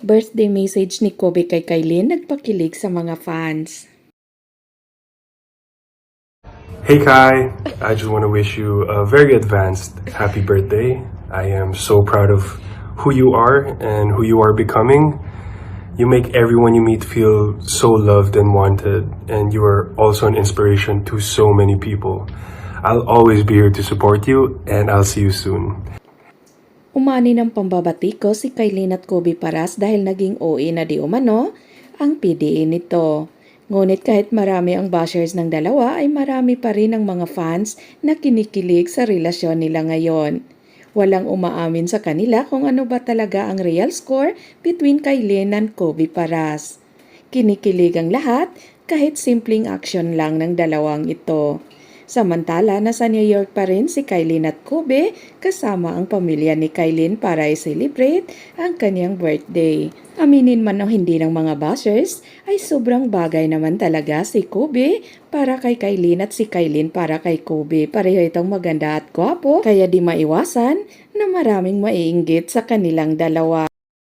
Birthday message ni Kobe kay Kylie nagpakilig sa mga fans. Hey Kai, I just want to wish you a very advanced happy birthday. I am so proud of who you are and who you are becoming. You make everyone you meet feel so loved and wanted, and you are also an inspiration to so many people. I'll always be here to support you, and I'll see you soon. Umani ng pambabati ko si Kylie at Kobe Paras dahil naging OA na di umano ang PDA nito. Ngunit kahit marami ang bashers ng dalawa ay marami pa rin ang mga fans na kinikilig sa relasyon nila ngayon. Walang umaamin sa kanila kung ano ba talaga ang real score between Kylie and Kobe Paras. Kinikilig ang lahat kahit simpleng action lang ng dalawang ito. Samantala, nasa New York pa rin si Kylie at Kobe kasama ang pamilya ni Kylie para i-celebrate ang kanyang birthday. Aminin man o hindi ng mga bashers, ay sobrang bagay naman talaga si Kobe para kay Kylie at si Kylie para kay Kobe. Pareho itong maganda at gwapo, kaya di maiwasan na maraming maiinggit sa kanilang dalawa.